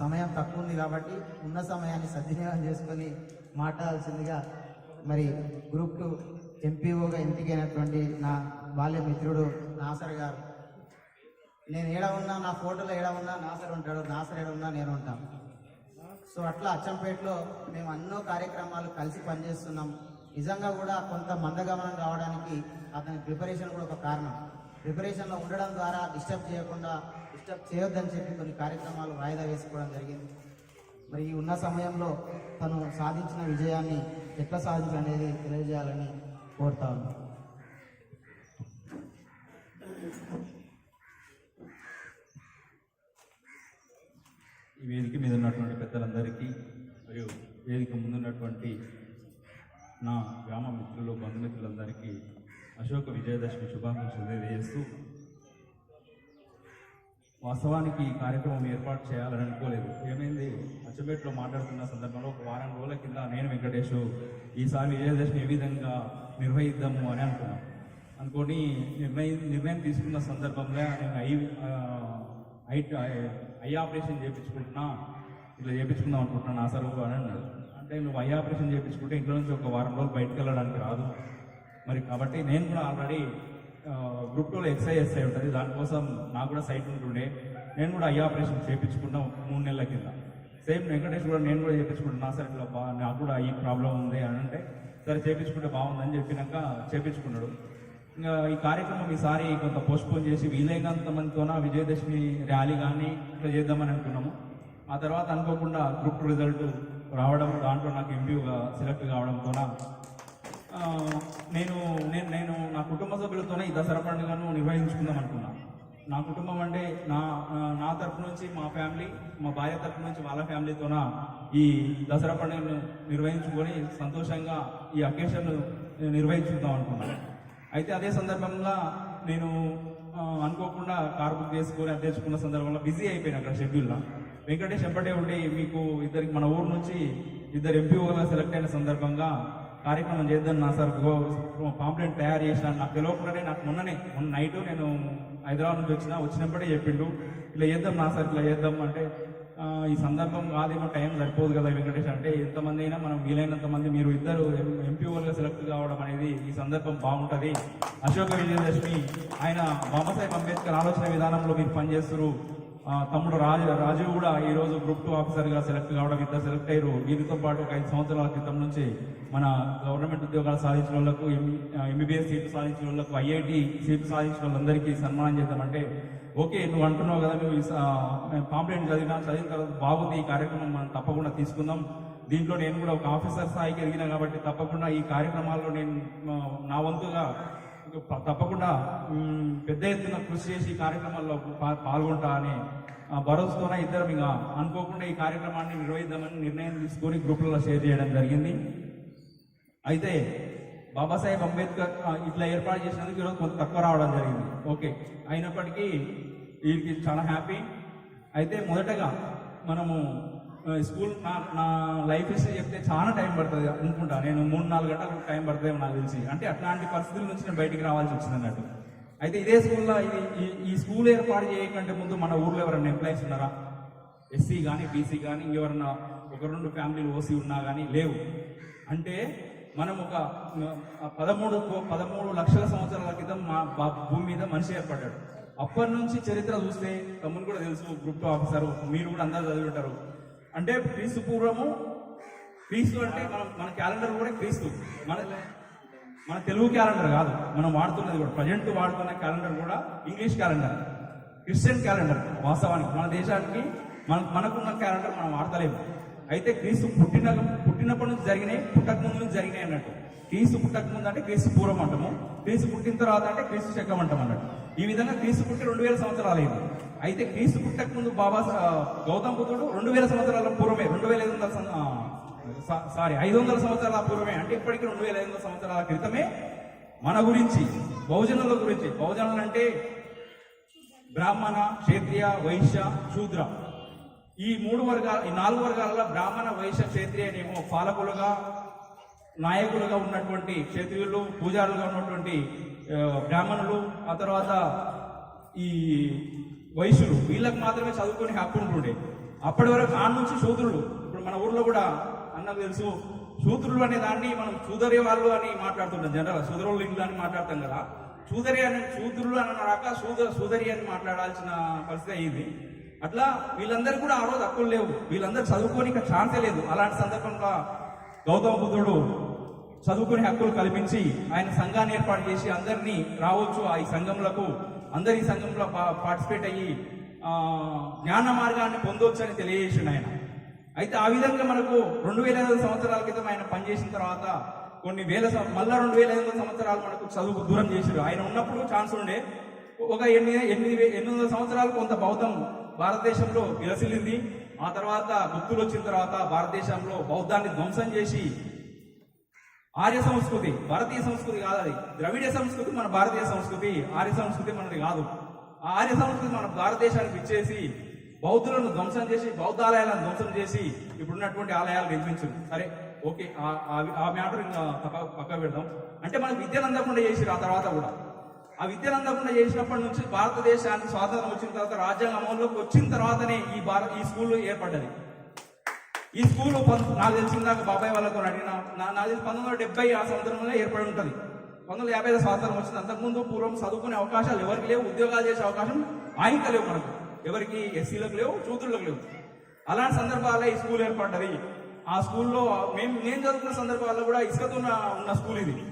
సమయం తక్కువ ఉంది కాబట్టి ఉన్న సమయాన్ని సద్వినియోగం చేసుకొని మాట్లాడాల్సిందిగా మరి గ్రూప్ టూ ఎంపీఓగా ఎంపికైనటువంటి నా బాల్య మిత్రుడు నాసర్ గారు. నేను ఏడ ఉన్నా నా ఫోటోలో ఏడ ఉన్నా నాసర్ ఉంటాడు నాసర్ ఏడ ఉన్నా నేను ఉంటాను సో అట్లా అచ్చంపేటలో మేము ఎన్నో కార్యక్రమాలు కలిసి పనిచేస్తున్నాం. నిజంగా కూడా కొంత మందగమనం కావడానికి అతని ప్రిపరేషన్ కూడా ఒక కారణం. ప్రిపరేషన్లో ఉండడం ద్వారా డిస్టర్బ్ చేయకుండా డిస్టర్బ్ చేయొద్దని చెప్పి కొన్ని కార్యక్రమాలు వాయిదా వేసుకోవడం జరిగింది. మరి ఈ ఉన్న సమయంలో తను సాధించిన విజయాన్ని ఎట్లా సాధించాలనేది తెలియజేయాలని కోరుతా ఉన్నాను. ఈ వేదిక మీద ఉన్నటువంటి పెద్దలందరికీ మరియు వేదిక ముందున్నటువంటి నా గ్రామ మిత్రులు బంధుమిత్రులందరికీ అశోక విజయదశమి శుభాకాంక్షలు తెలియజేస్తూ వాస్తవానికి ఈ కార్యక్రమం ఏర్పాటు చేయాలని అనుకోలేదు. ఏమైంది? అచ్చంపేటలో మాట్లాడుతున్న సందర్భంలో ఒక వారం రోజుల కింద నేను వెంకటేష్ ఈసారి విజయదశమి ఏ విధంగా నిర్వహిద్దాము అని అనుకున్నాను అనుకొని నిర్ణయం నిర్ణయం తీసుకున్న సందర్భంలో నేను ఐ ఐ ఐ ఆపరేషన్ చేయించుకుంటున్నా ఇట్లా చేయించుకుందాం అనుకుంటున్నాను ఆ సరుకు అని అన్నాడు అంటే నువ్వు ఐ ఆపరేషన్ చేయించుకుంటే ఇంట్లో నుంచి ఒక వారం రోజులు బయటకు వెళ్ళడానికి రాదు. మరి కాబట్టి నేను కూడా ఆల్రెడీ గ్రూప్ టూలో ఎక్సైజ్ అయి ఉంటుంది. దానికోసం నాకు కూడా సైట్ ఉంటుండే. నేను కూడా ఐ ఆపరేషన్ చేయించుకున్నా మూడు నెలల కింద. సేమ్ వెంకటేష్ కూడా నేను కూడా చేయించుకుంటున్నా సార్ ఇట్లా బా నాకు కూడా ఈ ప్రాబ్లం ఉంది అని అంటే సరే చేయించుకుంటే బాగుందని చెప్పినాక చేయించుకున్నాడు ఇంకా ఈ కార్యక్రమం ఈసారి కొంత పోస్ట్పోన్ చేసి వీలైనంత మందితోన విజయదశమి ర్యాలీ కానీ ఇట్లా చేద్దామని అనుకున్నాము. ఆ తర్వాత అనుకోకుండా గ్రూప్ రిజల్ట్ రావడం దాంట్లో నాకు ఎంపీగా సెలెక్ట్ కావడంతోన నేను నేను నేను నా కుటుంబ సభ్యులతోనే ఈ దసరా పండుగను నిర్వహించుకుందాం అనుకున్నా. నా కుటుంబం అంటే నా నా- తరపు నుంచి మా ఫ్యామిలీ మా భార్య తరపు నుంచి వాళ్ళ ఫ్యామిలీతోన ఈ దసరా పండుగను నిర్వహించుకొని సంతోషంగా ఈ అకేషన్ను నిర్వహించుకుందాం అనుకున్నాను అయితే అదే సందర్భంలో నేను అనుకోకుండా కార్ బుక్ చేసుకొని అది సందర్భంలో బిజీ అయిపోయినా అక్కడ షెడ్యూల్లో. వెంకటేష్ ఎంపటే ఉండి మీకు ఇద్దరికి మన ఊరు నుంచి ఇద్దరు ఎంపీఓగా సెలెక్ట్ అయిన సందర్భంగా కార్యక్రమం చేద్దాం నా సార్. పాంప్లెట్ తయారు చేసిన నాకు తెలియకుండానే నాకు మొన్ననే మొన్న నైట్ నేను హైదరాబాద్ నుంచి వచ్చిన వచ్చినప్పుడే చెప్పిండు. ఇట్లా చేద్దాం నా సార్ ఇట్లా చేద్దాం. అంటే ఈ సందర్భం కాదేమో టైం సరిపోదు కదా వెంకటేష్ అంటే ఎంతమంది అయినా మనం వీలైనంత మంది మీరు ఇద్దరు ఎంపీఓలుగా సెలెక్ట్ కావడం అనేది ఈ సందర్భం బాగుంటుంది. అశోక విజయదశమి ఆయన బాబాసాహెబ్ అంబేద్కర్ ఆలోచన విధానంలో మీరు పనిచేస్తున్నారు తమ్ముడు రాజు రాజు కూడా ఈరోజు గ్రూప్ టూ ఆఫీసర్గా సెలెక్ట్ కావడం ఇద్దరు సెలెక్ట్ అయ్యారు. వీరితో పాటు ఒక ఐదు సంవత్సరాల క్రితం నుంచి మన గవర్నమెంట్ ఉద్యోగాలు సాధించిన వాళ్ళకు ఎంబీబీఎస్ సీట్లు సాధించిన వాళ్ళకు ఐఐటి సీట్లు సాధించిన వాళ్ళందరికీ సన్మానం చేద్దామంటే ఓకే నువ్వు అంటున్నావు కదా నువ్వు పాంప్లెంట్ చదివినా చదివిన తర్వాత బాగుంది ఈ కార్యక్రమం మనం తప్పకుండా తీసుకుందాం. దీంట్లో నేను కూడా ఒక ఆఫీసర్ స్థాయికి ఎదిగినా కాబట్టి తప్పకుండా ఈ కార్యక్రమాల్లో నేను నా వంతుగా తప్పకుండా పెద్ద ఎత్తున కృషి చేసి ఈ కార్యక్రమాల్లో పాల్గొంటా అని ఆ, భరోసాతోనే ఇద్దరం ఇక అనుకోకుండా ఈ కార్యక్రమాన్ని నిర్వహిద్దామని నిర్ణయం తీసుకొని గ్రూపులలో షేర్ చేయడం జరిగింది. అయితే బాబాసాహెబ్ అంబేద్కర్ ఇట్లా ఏర్పాటు చేసినందుకు ఈరోజు కొంత తక్కువ రావడం జరిగింది. ఓకే అయినప్పటికీ వీరికి చాలా హ్యాపీ. అయితే మొదటగా మనము స్కూల్ నా నా లైఫ్ హిస్టరీ చెప్తే చాలా టైం పడుతుంది అనుకుంటా. నేను మూడు నాలుగు గంటలు టైం పడుతుంది నాకు తెలిసి. అంటే అట్లాంటి పరిస్థితుల నుంచి నేను బయటికి రావాల్సి వచ్చింది అన్నట్టు. అయితే ఇదే స్కూల్లో ఇది ఈ- ఈ స్కూల్ ఏర్పాటు చేయకంటే ముందు మన ఊర్లో ఎవరైనా ఎంప్లాయీస్ ఉన్నారా? ఎస్సీ కానీ బీసీ కానీ ఇంకెవరన్నా ఒక రెండు ఫ్యామిలీలు ఓసీ ఉన్నా కానీ లేవు. అంటే మనం ఒక పదమూడు పదమూడు లక్షల సంవత్సరాల క్రితం మా భూమి మీద మనిషి ఏర్పడ్డాడు. అప్పటి నుంచి చరిత్ర చూస్తే తమ్ముని కూడా తెలుసు గ్రూప్ ఆఫీసర్ మీరు కూడా అందరూ చదివి ఉంటారు. అంటే క్రీస్తు పూర్వము క్రీస్తు అంటే మనం మన క్యాలెండర్ కూడా క్రీస్తు. మన మన తెలుగు క్యాలెండర్ కాదు మనం వాడుతున్నది కూడా. ప్రజెంట్ వాడుతున్న క్యాలెండర్ కూడా ఇంగ్లీష్ క్యాలెండర్ క్రిస్టియన్ క్యాలెండర్ వాస్తవానికి. మన దేశానికి మన మనకున్న క్యాలెండర్ మనం వాడతలేము. అయితే క్రీస్తు పుట్టిన పుట్టినప్పటి నుంచి జరిగినాయి పుట్టక ముందు నుంచి జరిగినాయి అన్నట్టు. క్రీస్తు పుట్టక ముందు అంటే క్రీస్తు పూర్వం అంటాము. క్రీస్తు పుట్టిన తర్వాత అంటే క్రీస్తు శకం అంటాం అన్నట్టు. ఈ విధంగా క్రీస్తు పుట్టి రెండు వేల సంవత్సరాలు అయింది. అయితే క్రీస్తు పుట్టక ముందు బాబా గౌతమ బుద్ధుడు రెండు వేల సంవత్సరాల పూర్వమే రెండు వేల ఐదు వందల సారీ ఐదు వందల సంవత్సరాల పూర్వమే అంటే ఇప్పటికీ రెండు వేల ఐదు వందల సంవత్సరాల క్రితమే మన గురించి బహుజనుల గురించి బహుజనులు అంటే బ్రాహ్మణ క్షేత్రియ వైశ్య శూద్ర. ఈ మూడు వర్గాల ఈ నాలుగు వర్గాలలో బ్రాహ్మణ వైశ్య క్షత్రియనేమో పాలకులుగా నాయకులుగా ఉన్నటువంటి క్షత్రియులు పూజారులుగా ఉన్నటువంటి బ్రాహ్మణులు ఆ తర్వాత ఈ వైశ్యులు వీళ్ళకి మాత్రమే చదువుకొని హక్కు ఉంటుండే. అప్పటి వరకు ఆ నుంచి శూద్రులు. ఇప్పుడు మన ఊర్లో కూడా అన్నకు తెలుసు. శూద్రులు అనే దాన్ని మనం చూదరి వాళ్ళు అని మాట్లాడుతుంటాం జనరల్ శూద్రులు ఇల్లు అని మాట్లాడతాం కదా. చూదరి అని శూద్రులు అని రాక సూద సూదరి అని మాట్లాడాల్సిన పరిస్థితి అయింది అట్లా వీళ్ళందరూ కూడా ఆ రోజు హక్కులు లేవు. వీళ్ళందరూ చదువుకోనికి ఛాన్సే లేదు. అలాంటి సందర్భంగా గౌతమ బుద్ధుడు చదువుకునే హక్కులు కల్పించి ఆయన సంఘాన్ని ఏర్పాటు చేసి అందరినీ రావచ్చు. ఆ ఈ సంఘంలకు అందరి ఈ సంఘంలో పా- పార్టిసిపేట్ అయ్యి జ్ఞాన మార్గాన్ని పొందవచ్చు అని తెలియజేసిండు ఆయన. అయితే ఆ విధంగా మనకు రెండు వేల ఐదు సంవత్సరాల క్రితం ఆయన పనిచేసిన తర్వాత కొన్ని వేల మళ్ళా రెండు వేల ఐదు వందల సంవత్సరాలు మనకు చదువుకు దూరం చేశారు. ఆయన ఉన్నప్పుడు ఛాన్స్ ఉండే. ఒక ఎనిమిది ఎనిమిది ఎనిమిది వందల సంవత్సరాలు కొంత బౌద్ధం భారతదేశంలో విలసిల్లింది ఆ తర్వాత గుప్తులు వచ్చిన తర్వాత భారతదేశంలో బౌద్ధాన్ని ధ్వంసం చేసి ఆర్య సంస్కృతి భారతీయ సంస్కృతి కాదు అది. ద్రవిడ సంస్కృతి మన భారతీయ సంస్కృతి ఆర్య సంస్కృతి మనది కాదు. ఆ ఆర్య సంస్కృతి మన భారతదేశానికి ఇచ్చేసి బౌద్ధులను ధ్వంసం చేసి బౌద్ధ ఆలయాలను ధ్వంసం చేసి ఇప్పుడున్నటువంటి ఆలయాలు నిర్మించారు సరే ఓకే ఆ- మ్యాటర్ ఇంకా పక్క పక్క పెడదాం. అంటే మనం విద్యను అందకుండా చేసిరు ఆ తర్వాత కూడా. ఆ విద్యను అందకుండా చేసినప్పటి నుంచి భారతదేశానికి స్వాతంత్రం వచ్చిన తర్వాత రాజ్యాంగ అమల్లోకి వచ్చిన తర్వాతనే ఈ భారత ఈ స్కూల్ ఏర్పడ్డది. ఈ స్కూల్ నాకు తెలిసిన దాకా బాబాయ్ వాళ్ళతో అడిగిన నా- నాకు తెలిసి పంతొమ్మిది వందల డెబ్బై ఆ సంవత్సరంలో ఏర్పడి ఉంటుంది. పంతొమ్మిది యాభై ఐదు స్వాతంత్రం వచ్చింది అంతకుముందు పూర్వం చదువుకునే అవకాశాలు ఎవరికి లేవు ఉద్యోగాలు చేసే అవకాశం ఆయనక లేవు మనకు. ఎవరికి ఎస్సీలకు లేవు చూతులకు లేవు. అలాంటి సందర్భాల్లో ఈ స్కూల్ ఏర్పడ్డది. ఆ స్కూల్లో మేము నేను చదువుకున్న సందర్భాల్లో కూడా ఇసుకతో ఉన్న ఉన్న స్కూల్ ఇది.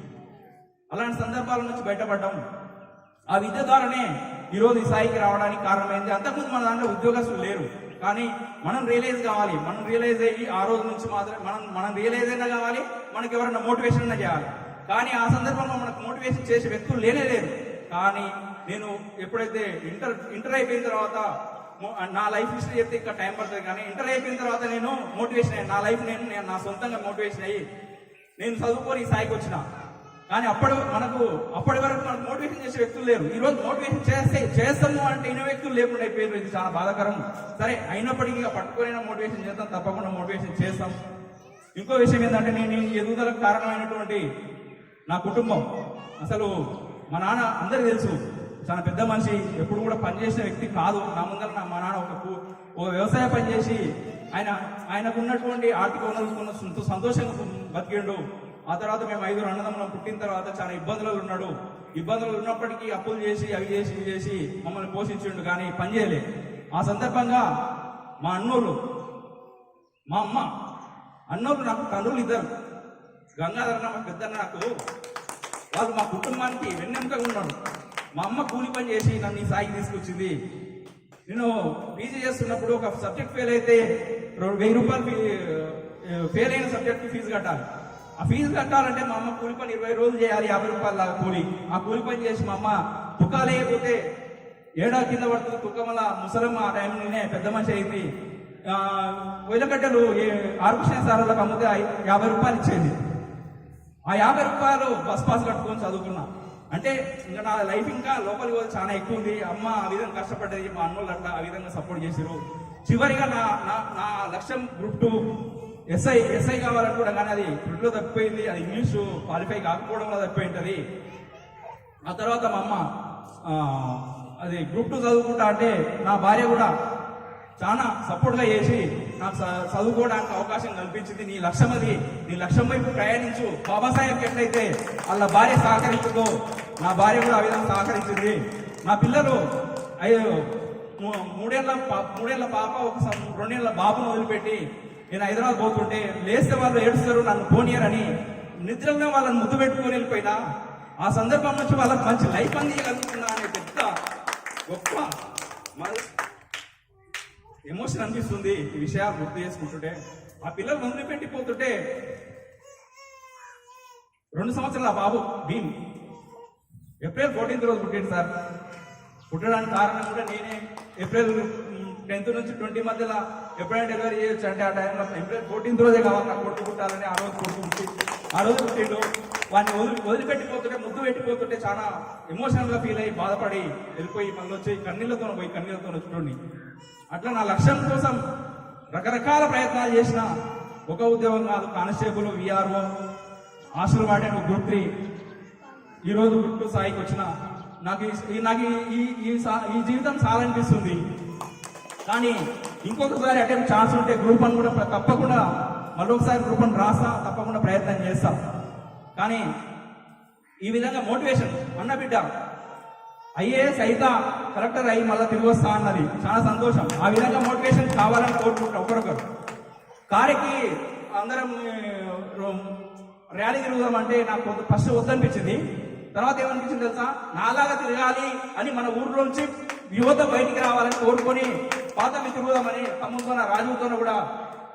అలాంటి సందర్భాల నుంచి బయటపడ్డాం. ఆ విద్య ద్వారానే ఈరోజు ఈ స్థాయికి రావడానికి కారణమైంది. అంతకుముందు మన దాంట్లో ఉద్యోగస్తులు లేరు. కానీ మనం రియలైజ్ కావాలి. మనం రియలైజ్ అయ్యి ఆ రోజు నుంచి మాత్రమే మనం మనం రియలైజ్ అయినా కావాలి మనకి ఎవరైనా మోటివేషన్ అయినా చేయాలి. కానీ ఆ సందర్భంలో మనకు మోటివేషన్ చేసే వ్యక్తులు లేనే లేరు. కానీ నేను ఎప్పుడైతే ఇంటర్ ఇంటర్ అయిపోయిన తర్వాత నా లైఫ్ హిస్టరీ చెప్తే ఇంకా టైం పడుతుంది. కానీ ఇంటర్ అయిపోయిన తర్వాత నేను మోటివేషన్ అయ్యి నా లైఫ్ నేను నా సొంతంగా మోటివేషన్ అయ్యి నేను చదువుకొని ఈ స్థాయికి వచ్చిన. కానీ అప్పటి మనకు అప్పటి వరకు మనకు మోటివేషన్ చేసే వ్యక్తులు లేరు. ఈ రోజు మోటివేషన్ చేస్తే చేస్తాము అంటే ఇన్న వ్యక్తులు లేకుండా అయిపోయారు. ఇది చాలా బాధాకరం. సరే అయినప్పటికీ ఇక మోటివేషన్ చేస్తాం తప్పకుండా మోటివేషన్ చేస్తాం. ఇంకో విషయం ఏంటంటే నేను ఎదుగుదలకు కారణమైనటువంటి నా కుటుంబం. అసలు మా నాన్న అందరికీ తెలుసు చాలా పెద్ద మనిషి ఎప్పుడు కూడా పనిచేసిన వ్యక్తి కాదు. నా ముందర నా మా నాన్న ఒక ఒక వ్యవసాయ పని చేసి ఆయన ఆయనకు ఉన్నటువంటి ఆర్థిక వనరులు సంతోషంగా బతికిండు. ఆ తర్వాత మేము ఐదుగురు అన్నదమ్ములం పుట్టిన తర్వాత చాలా ఇబ్బందులలో ఉన్నాడు. ఇబ్బందులు ఉన్నప్పటికీ అప్పులు చేసి అవి చేసి ఇవి చేసి మమ్మల్ని పోషించిండు కానీ పని చేయలే. ఆ సందర్భంగా మా అన్నోళ్ళు మా అమ్మ అన్నోళ్ళు నాకు తండ్రులు ఇద్దరు. గంగాధర మా పెద్దన్న నాకు వాళ్ళు మా కుటుంబానికి వెన్నెముకగా ఉన్నాడు మా అమ్మ కూలి పని చేసి నన్ను ఈ స్థాయికి తీసుకొచ్చింది. నేను పీజీ చేస్తున్నప్పుడు ఒక సబ్జెక్ట్ ఫెయిల్ అయితే రెండు వెయ్యి రూపాయలు ఫీ- ఫెయిల్ అయిన సబ్జెక్ట్ ఫీజు కట్టాలి. ఆ ఫీజు కట్టాలంటే మా అమ్మ కూలి పని ఇరవై రోజులు చేయాలి యాభై రూపాయల కూలి. ఆ కూలి పని చేసి మా అమ్మ తుకాలు ఏడా కింద పడుతుంది తుక్కమల ముసలమ్మ ఆ టైంలోనే పెద్ద మనిషి అయింది. ఆ, ఉల్లగడ్డలు ఆరుకృష్ణ సార్లకు అమ్మితే యాభై రూపాయలు ఇచ్చేది. ఆ యాభై రూపాయలు బస్ పాస్ కట్టుకొని చదువుకున్నా. అంటే ఇంకా నా లైఫ్ ఇంకా లోపలికి పోతే చాలా ఎక్కువ ఉంది. అమ్మ ఆ విధంగా కష్టపడ్డది మా అన్నోళ్ళు అట్లా ఆ విధంగా సపోర్ట్ చేశారు చివరిగా నా నా నా లక్ష్యం గ్రూప్ టూ ఎస్ఐ ఎస్ఐ కావాలనుకోవడం కానీ అది గ్రూప్లో తప్పిపోయింది. అది ఇంగ్లీష్ క్వాలిఫై కాకపోవడం వల్ల తప్పిపోయింటది ఆ తర్వాత మా అమ్మ అది గ్రూప్ టూ చదువుకుంటా అంటే నా భార్య కూడా చాలా సపోర్ట్గా చేసి నాకు చ- చదువుకోవడానికి అవకాశం కల్పించింది. నీ లక్ష్యం అది. నీ లక్ష్యం వైపు ప్రయాణించు. బాబాసాహెబ్ ఎట్లయితే వాళ్ళ భార్య సహకరించదో నా భార్య కూడా ఆ విధంగా సహకరించింది. నా పిల్లలు అయ్యో మూ- మూడేళ్ళ మూడేళ్ళ పాప ఒక రెండేళ్ళ బాబును వదిలిపెట్టి నేను హైదరాబాద్ పోతుంటే లేస్తే వాళ్ళు ఏడుస్తారు నన్ను పోనీయరని నిద్రలో వాళ్ళని ముద్దు పెట్టుకొని వెళ్ళిపోయినా ఆ సందర్భం నుంచి వాళ్ళకి మంచి లైఫ్ అందించగలుగుతున్నా అనే పెద్ద గొప్ప మరి ఎమోషన్ అనిపిస్తుంది ఈ విషయాలు గుర్తు చేసుకుంటుంటే. ఆ పిల్లలు వదిలిపెట్టిపోతుంటే రెండు సంవత్సరాల బాబు భీమ్ ఏప్రిల్ ఫోర్టీన్త్ రోజు పుట్టింది సార్. పుట్టడానికి కారణం కూడా నేనే. ఏప్రిల్ టెన్త్ నుంచి ట్వంటీ మధ్యలో ఎప్పుడైనా డెలివరీ చేయొచ్చు అంటే ఆ టైంలో ఏప్రిల్ ఫోర్టీన్త్ రోజే కావాలి? నాకు కొట్టు కుట్టాలని ఆ రోజు కొడుకు పుట్టి ఆ రోజు పుట్టిండు వాడిని వదిలి వదిలిపెట్టిపోతుంటే ముద్దు పెట్టిపోతుంటే చాలా ఎమోషనల్గా ఫీల్ అయ్యి బాధపడి వెళ్ళిపోయి మళ్ళీ వచ్చి కన్నీళ్ళతో పోయి కన్నీళ్ళతో వచ్చుకోండి అట్లా నా లక్ష్యం కోసం రకరకాల ప్రయత్నాలు చేసిన ఒక ఉద్యోగం కాదు కానిస్టేబుల్ విఆర్ఓ ఆశలు వాడాను గ్రూప్ త్రీ. ఈరోజు గుట్టు స్థాయికి వచ్చిన నాకు ఈ- నాకు ఈ- ఈ ఈ సా- ఈ జీవితం కానీ ఇంకొకసారి అటెంప్ట్ ఛాన్స్ ఉంటే గ్రూప్ అని కూడా తప్పకుండా మరొకసారి గ్రూప్ అని రాస్తా తప్పకుండా ప్రయత్నం చేస్తా. కానీ ఈ విధంగా మోటివేషన్ అన్న బిడ్డ ఐఏఎస్ అయితా కలెక్టర్ అయ్యి మళ్ళీ తిరిగి వస్తా అన్నది చాలా సంతోషం. ఆ విధంగా మోటివేషన్ కావాలని కోరుకుంటాం ఒకరొకరు కారికి అందరం ర్యాలీ తిరుగుదాం అంటే నాకు ఫస్ట్ వద్దనిపించింది. తర్వాత ఏమనిపించింది తెలుసా? నాలాగా తిరగాలి అని మన ఊర్లోంచి యువత బయటికి రావాలని కోరుకొని పాత మిత్రుదామని తిరుగుదామని తమ్ముడితో రాజుతో కూడా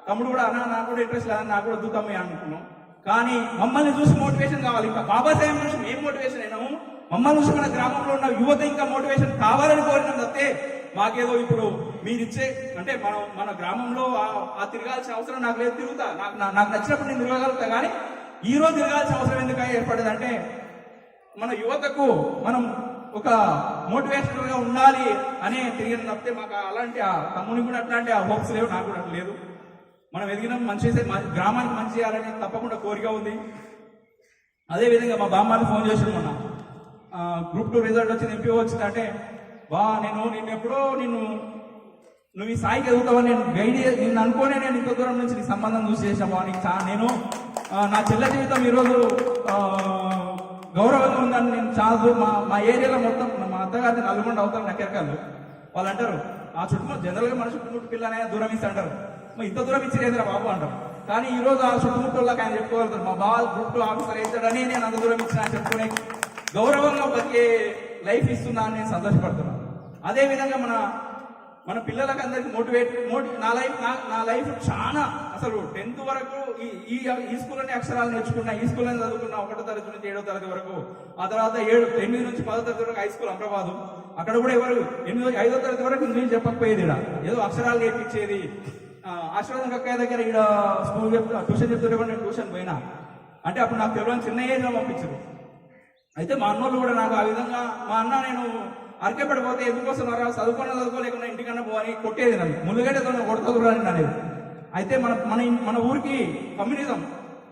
తమ్ముడు కూడా అన్న నాకు కూడా ఇంట్రెస్ట్ లేదని నాకు కూడా వద్దుతామే అనుకున్నాం. కానీ మమ్మల్ని చూసి మోటివేషన్ కావాలి. ఇంకా బాబాసాహెబ్ నుంచి మేము మోటివేషన్ అయినాము. మమ్మల్ని చూసి మన గ్రామంలో ఉన్న యువత ఇంకా మోటివేషన్ కావాలని కోరినాం తప్పితే మాకేదో ఇప్పుడు మీరిచ్చే అంటే మనం మన గ్రామంలో ఆ- తిరగాల్సిన అవసరం నాకు లేదు తిరుగుతా. నాకు నా- నాకు నచ్చినప్పుడు నేను తిరగగలుగుతా. కానీ ఈ రోజు తిరగాల్సిన అవసరం ఎందుకు ఏర్పడదంటే మన యువతకు మనం ఒక మోటివేషనల్గా ఉండాలి అనే తిరిగిన తప్పితే మాకు అలాంటి ఆ తమ్ముని కూడా అట్లాంటి ఆ హోప్స్ లేవు నాకు కూడా లేదు. మనం ఎదిగిన మంచి చేసే- గ్రామానికి మంచి చేయాలని తప్పకుండా కోరిక ఉంది. అదే విధంగా మా బామ్మాని ఫోన్ చేసి మొన్న. గ్రూప్ టూ రిజల్ట్ వచ్చింది ఎంపీ వచ్చింది అంటే బా నేను నిన్ను ఎప్పుడో నిన్ను నువ్వు ఈ స్థాయికి ఎదుగుతావని నేను గైడ్ నిన్ను అనుకోనే నేను ఇంత దూరం నుంచి నీ సంబంధం చూసి చేసాము నీకు చా నేను నా చెల్ల జీవితం ఈరోజు గౌరవంగా ఉందని నేను చాలా మా మా ఏరియాలో మొత్తం మా అత్తగారిని నల్గొండ అవుతారు నకెరకాలు వాళ్ళు అంటారు ఆ చుట్టుముట్టు జనరల్గా మన చుట్టుముట్టు పిల్లనే దూరం ఇస్తే అంటారు మరి ఇంత దూరం ఇచ్చిరేదిరా బాబు అంటారు. కానీ ఈ రోజు ఆ చుట్టుముట్టులకు ఆయన చెప్పుకోగలుగుతారు మా బావ గ్రూప్లో ఆఫీసర్ అవుతాడని నేను అంత దూరం ఇచ్చిన చెప్పుకునే గౌరవంగా బతికే లైఫ్ ఇస్తున్నా అని నేను సంతోషపడుతున్నాను. అదే విధంగా మన మన పిల్లలకు అందరికి మోటివేట్ మోటి నా లైఫ్ నా నా లైఫ్ చాలా అసలు టెన్త్ వరకు ఈ ఈ ఈ స్కూల్లోనే అక్షరాలు నేర్చుకున్నా ఈ స్కూల్లోనే చదువుకున్నా ఒకటో తరగతి నుంచి ఏడో తరగతి వరకు. ఆ తర్వాత ఏడు ఎనిమిది నుంచి పదో తరగతి వరకు హై స్కూల్ అమరాబాదు. అక్కడ కూడా ఎవరు ఎనిమిది ఐదో తరగతి వరకు ఇంగ్లీష్ చెప్పకపోయేది ఈడ. ఏదో అక్షరాలు నేర్పించేది. ఆశీర్వాదం కక్కయ్య దగ్గర ఈడ స్కూల్ చెప్తా ట్యూషన్ చెప్తుంటే కూడా నేను ట్యూషన్ పోయినా. అంటే అప్పుడు నాకు తెలియని చిన్న ఏజ్లో పంపించారు. అయితే మా అన్నోళ్ళు కూడా నాకు ఆ విధంగా మా అన్న నేను అరకెపడిపోతే ఎందుకోసం వస్తున్నారా చదువుకున్న చదువుకోలేకుండా ఇంటికన్నా పోని కొట్టేది నన్ను. ముందుగానే కొడతా అని నేను అయితే మన మన మన ఊరికి కమ్యూనిజం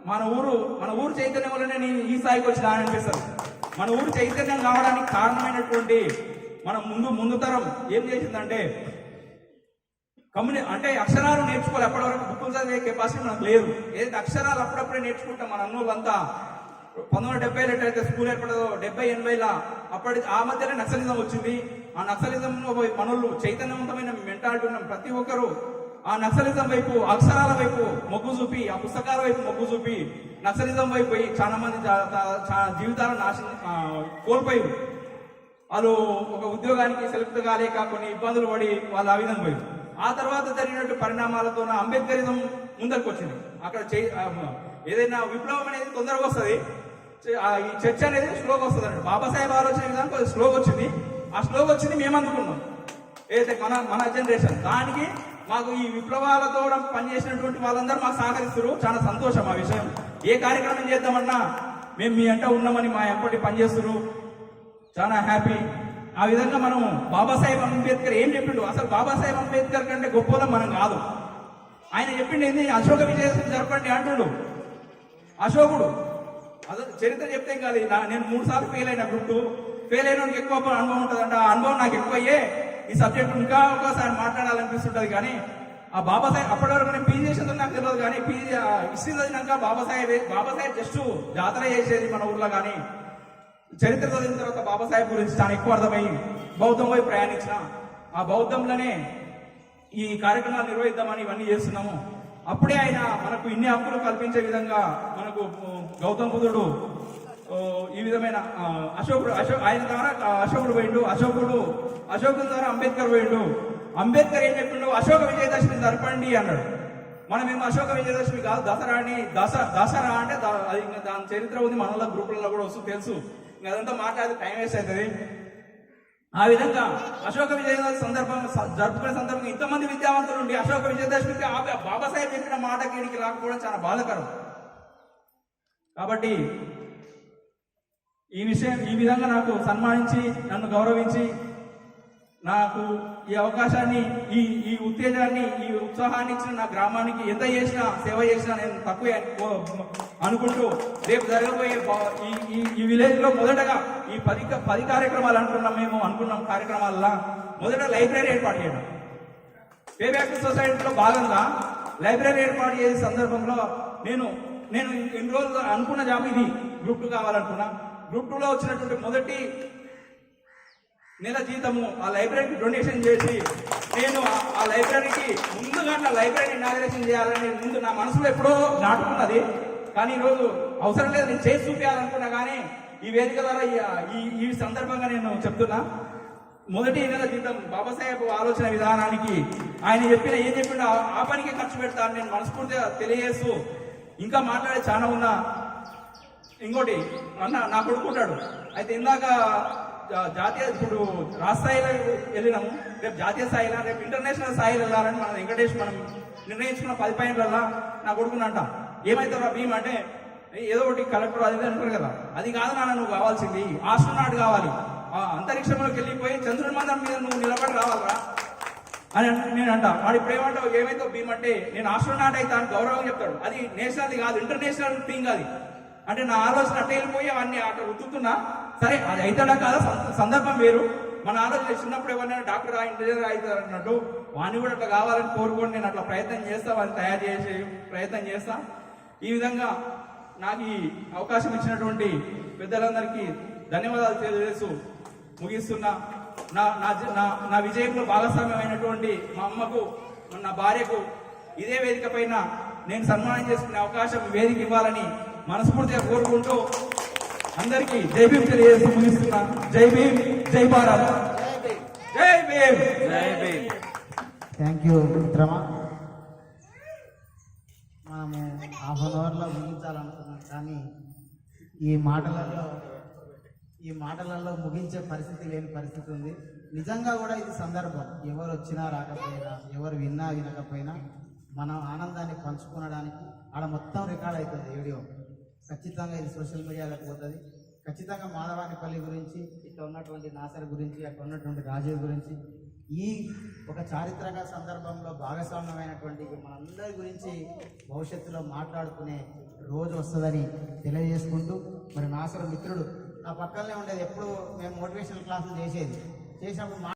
మన ఊరు మన ఊరు చైతన్యం వల్లనే నేను ఈ స్థాయికి వచ్చిన అని అనిపిస్తుంది మన ఊరు చైతన్యం కావడానికి కారణమైనటువంటి మన ముందు ముందు తరం ఏం చేసిందంటే కమ్యూని అంటే అక్షరాలు నేర్చుకోవాలి. అప్పటివరకు బుక్కులు చదివే కెపాసిటీ మనకు లేదు. ఏదైతే అక్షరాలు అప్పుడప్పుడే నేర్చుకుంటాం మన అన్నోళ్ళంతా పంతొమ్మిది వందల డెబ్బై అయితే స్కూల్ ఏర్పడదో డెబ్బై ఎనభైల అప్పటి ఆ మధ్యనే నక్సలిజం వచ్చింది. ఆ నక్సలిజంలో పనులు మనోళ్ళు చైతన్యవంతమైన మెంటాలిటీ ఉన్న ప్రతి ఒక్కరూ ఆ నక్సలిజం వైపు అక్షరాల వైపు మొగ్గు చూపి ఆ పుస్తకాల వైపు మొగ్గు చూపి నక్సలిజం వైపు పోయి చాలా మంది జీవితాలను నాశనం ఆ, కోల్పోయారు. వాళ్ళు ఒక ఉద్యోగానికి సెలెక్ట్ కాలేక కొన్ని ఇబ్బందులు పడి వాళ్ళు ఆ విధంగా పోయారు. ఆ తర్వాత జరిగినట్టు పరిణామాలతో అంబేద్కరిజం ముందరికి వచ్చింది. అక్కడ చే- ఏదైనా విప్లవం అనేది తొందరగా వస్తుంది. ఈ చర్చ అనేది స్లోగా వస్తుంది అండి బాబాసాహెబ్ ఆలోచన విధానం కొంచెం స్లోగా వచ్చింది. ఆ స్లోగా వచ్చింది మేము అందుకున్నాం. ఏదైతే మన మన జనరేషన్ దానికి మాకు ఈ విప్లవాలతో పనిచేసినటువంటి వాళ్ళందరూ మాకు సహకరిస్తారు చాలా సంతోషం ఆ విషయం. ఏ కార్యక్రమం చేద్దామన్నా మేము మీ అంట ఉన్నామని మా ఎప్పటి పనిచేస్తున్నారు. చాలా హ్యాపీ. ఆ విధంగా మనం బాబాసాహెబ్ అంబేద్కర్ ఏం చెప్పిండు? అసలు బాబాసాహెబ్ అంబేద్కర్ కంటే గొప్పలం మనం కాదు. ఆయన చెప్పిండు ఏంది? అశోక విజయసం జరపండి అంటుడు. అశోకుడు. అసలు చరిత్ర చెప్తే కాదు. నేను మూడు సార్లు ఫెయిల్ అయిన గ్రూప్ ఫెయిల్ అయిన ఎక్కువ అనుభవం ఉంటుందంట. ఆ అనుభవం నాకు ఎక్కువ అయ్యే ఈ సబ్జెక్ట్ ఇంకా ఒకసారి మాట్లాడాలనిపిస్తుంటది కానీ ఆ బాబాసాహెబ్ అప్పటి వరకు నేను పీజీ చేసేది నాకు తెలియదు కానీ పీజీ హిస్టరీ చదివినాక బాబాసాహెబ్ బాబాసాహెబ్ జస్ట్ జాతర చేసేది మన ఊర్లో కానీ చరిత్ర చదివిన తర్వాత బాబాసాహెబ్ గురించి చాలా ఎక్కువ అర్థమై బౌద్ధం వైపు ప్రయాణించిన. ఆ బౌద్ధంలోనే ఈ కార్యక్రమాలు నిర్వహిద్దామని ఇవన్నీ చేస్తున్నాము. అప్పుడే ఆయన మనకు ఇన్ని హక్కులు కల్పించే విధంగా మనకు గౌతమ్ గౌతమ బుద్ధుడు ఈ విధమైన అశోకుడు అశోక్ ఆయన ద్వారా అశోకుడు పోయిండు అశోకుడు అశోకుడు ద్వారా అంబేద్కర్ పోయిండు. అంబేద్కర్ ఏం చెప్పిండు? అశోక విజయదశమి జరపండి అన్నాడు. మనం ఏమో అశోక విజయదశమి కాదు దసరా అని దస దసరా అంటే అది ఇంకా దాని చరిత్ర ఉంది మనలో గ్రూపులలో కూడా వస్తుంది తెలుసు. ఇంకా అదంతా మాట్లాడి టైం వేస్ట్ అవుతుంది. ఆ విధంగా అశోక విజయదశమి సందర్భం జరుపుకునే సందర్భంగా ఇంతమంది విద్యావంతులు ఉండి అశోక విజయదశమికి ఆ బాబాసాహెబ్ చెప్పిన మాటకి ఈయనకి రాకపోవడం చాలా బాధకరం. కాబట్టి ఈ విషయం ఈ విధంగా నాకు సన్మానించి నన్ను గౌరవించి నాకు ఈ అవకాశాన్ని ఈ ఈ ఉత్తేజాన్ని ఈ ఉత్సాహాన్ని ఇచ్చిన నా గ్రామానికి ఎంత చేసినా సేవ చేసినా నేను తక్కువే అనుకుంటూ రేపు జరగబోయే ఈ ఈ ఈ విలేజ్లో మొదటగా ఈ పది క- పది కార్యక్రమాలు అనుకున్నాం మేము అనుకున్నాం కార్యక్రమాలలో మొదట లైబ్రరీ ఏర్పాటు చేయడం. పేబ్యాక్ సొసైటీలో భాగంగా లైబ్రరీ ఏర్పాటు చేసే సందర్భంలో నేను నేను ఎన్ని రోజులు అనుకున్న జాబ్ ఇది గ్రూప్ కావాలనుకున్నా. గ్రూప్ టూలో వచ్చినటువంటి మొదటి నెల జీతము ఆ లైబ్రరీకి డొనేషన్ చేసి నేను ఆ- లైబ్రరీకి ముందుగా నా లైబ్రరీ ఇనాగ్రేషన్ చేయాలని ముందు నా మనసులో ఎప్పుడో నాటుకున్నది కానీ ఈరోజు అవసరం లేదు నేను చేసి చూపించాలనుకున్నా కానీ ఈ వేదిక ద్వారా ఈ- ఈ సందర్భంగా నేను చెప్తున్నా. మొదటి నెల జీతం బాబాసాహెబ్ ఆలోచన విధానానికి ఆయన చెప్పిన ఏం చెప్పినా ఆ- ఆ పనికి ఖర్చు పెడతాను నేను మనస్ఫూర్తిగా తెలియజేస్తూ ఇంకా మాట్లాడే చాలా ఉన్నా ఇంకోటి అన్న నా కొడుకుంటాడు అయితే ఇందాక జాతీయ ఇప్పుడు రాష్ట్ర స్థాయిలో వెళ్ళినాము. రేపు జాతీయ స్థాయిలో రేపు ఇంటర్నేషనల్ స్థాయిలో వెళ్ళాలని మనం వెంకటేష్ మనం నిర్ణయించుకున్న పది పాయింట్లల్లా నా కొడుకునంట ఏమైతారా భీమ్ అంటే ఏదో ఒకటి కలెక్టర్ అది అంటారు కదా. అది కాదు నాన్న నువ్వు కావాల్సింది. ఆస్ట్రోనాట్ కావాలి. ఆ అంతరిక్షంలోకి వెళ్ళిపోయి చంద్రుని మందం మీద నువ్వు నిలబడి రావాలరా అని అంట- నేను అంట. వాడు ఇప్పుడు ఏమంటావు? ఏమైతే భీమ్ అంటే నేను ఆస్ట్రోనాట్ అయితే అని గౌరవం చెప్తాడు. అది నేషనల్ కాదు ఇంటర్నేషనల్ థింగ్ అది అంటే నా ఆలోచన అట్ట వెళ్ళిపోయి అవన్నీ అక్కడ రుద్దుతున్నా సరే అది అవుతాడా కాదా? సందర్భం వేరు. మన ఆలోచన చిన్నప్పుడు ఎవరైనా డాక్టర్ ఇంజనీర్ అవుతారు అన్నట్టు వాడిని కూడా అట్లా కావాలని కోరుకొని నేను అట్లా ప్రయత్నం చేస్తా వాళ్ళని తయారు చేసే ప్రయత్నం చేస్తా. ఈ విధంగా నాకు ఈ అవకాశం ఇచ్చినటువంటి పెద్దలందరికీ ధన్యవాదాలు తెలియజేస్తూ ముగిస్తున్నా. నా నా నా నా విజయంలో భాగస్వామ్యమైనటువంటి మా అమ్మకు నా భార్యకు ఇదే వేదిక పైన నేను సన్మానం చేసుకునే అవకాశం వేదిక ఇవ్వాలని మనస్ఫూర్తిగా కోరుకుంటూ అందరికీ జై భీమ్ తెలియజేస్తూ ముగిస్తున్నా. జై భీమ్ జై భారత్. జై భీమ్. జై భీమ్. థ్యాంక్ యూ మిత్రమా. మనము హాఫ్ అన్ అవర్లో ముగించాలనుకున్నాం కానీ ఈ మాటలలో ఈ మాటలలో ముగించే పరిస్థితి లేని పరిస్థితి ఉంది. నిజంగా కూడా ఇది సందర్భం. ఎవరు వచ్చినా రాకపోయినా ఎవరు విన్నా వినకపోయినా మన ఆనందాన్ని పంచుకోవడానికి ఆడ మొత్తం రికార్డ్ అవుతుంది వీడియో ఖచ్చితంగా ఇది సోషల్ మీడియాలోకి పోతుంది. ఖచ్చితంగా మాధవానిపల్లి గురించి ఇక్కడ ఉన్నటువంటి నాసర్ గురించి అక్కడ ఉన్నటువంటి రాజీవ్ గురించి ఈ ఒక చారిత్రక సందర్భంలో భాగస్వామ్యమైనటువంటి మనందరి గురించి భవిష్యత్తులో మాట్లాడుకునే రోజు వస్తుందని తెలియజేసుకుంటూ మరి నాసర్ మిత్రుడు నా పక్కనే ఉండేది ఎప్పుడు మేము మోటివేషనల్ క్లాసులు చేసేది. చేసినప్పుడు మా-